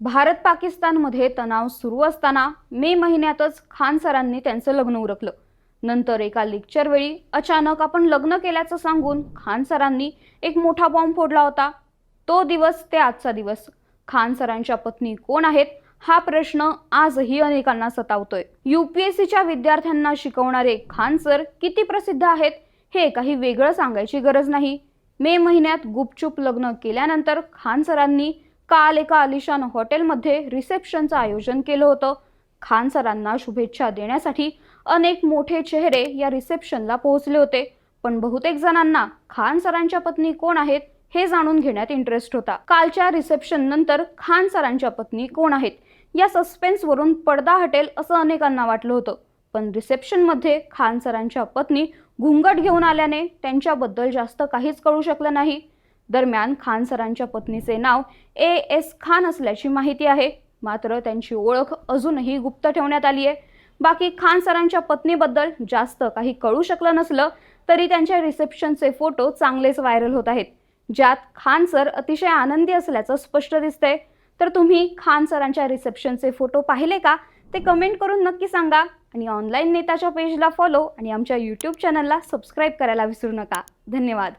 भारत पाकिस्तानमध्ये तणाव सुरू असताना मे महिन्यातच खान सरांनी त्यांचं लग्न उरकलं. नंतर एका लेक्चरवेळी अचानक आपण लग्न केल्याचं सांगून खान सरांनी एक मोठा बॉम्ब फोडला होता. तो दिवस ते आजचा दिवस. खान सरांच्या पत्नी कोण आहेत? हा प्रश्न आजही अनेकांना सतावतोय. युपीएससीच्या विद्यार्थ्यांना शिकवणारे खान सर किती प्रसिद्ध आहेत हे काही वेगळं सांगायची गरज नाही. मे महिन्यात गुपचूप लग्न केल्यानंतर खान सरांनी काल एका आलिशान हॉटेलमध्ये रिसेप्शनचं आयोजन केलं होतं. खान सरांना शुभेच्छा देण्यासाठी अनेक मोठे चेहरे या रिसेप्शनला पोहोचले होते. पण बहुतेक जणांना खान सरांच्या पत्नी कोण आहेत हे जाणून घेण्यात इंटरेस्ट होता. कालच्या रिसेप्शन नंतर खान सरांच्या पत्नी कोण आहेत या सस्पेन्सवरून पडदा हटेल असं अनेकांना वाटलं होतं. पण रिसेप्शनमध्ये खान सरांच्या पत्नी घुंगट घेऊन आल्याने त्यांच्याबद्दल जास्त काहीच कळू शकलं नाही. दरम्यान खान सरांच्या पत्नीचे नाव ए एस खान असल्याची माहिती आहे. मात्र त्यांची ओळख अजूनही गुप्त ठेवण्यात आली आहे. बाकी खान सरांच्या पत्नीबद्दल जास्त काही कळू शकलं नसलं तरी त्यांच्या रिसेप्शनचे फोटो चांगलेच व्हायरल होत आहेत. ज्यात खान सर अतिशय आनंदी असल्याचं स्पष्ट दिसतंय. तर तुम्ही खान सरांच्या रिसेप्शनचे फोटो पाहिले का? ते कमेंट करून नक्की सांगा. आणि ऑनलाईन नेताच्या पेजला फॉलो आणि आमच्या यूट्यूब चॅनलला सबस्क्राईब करायला विसरू नका. धन्यवाद.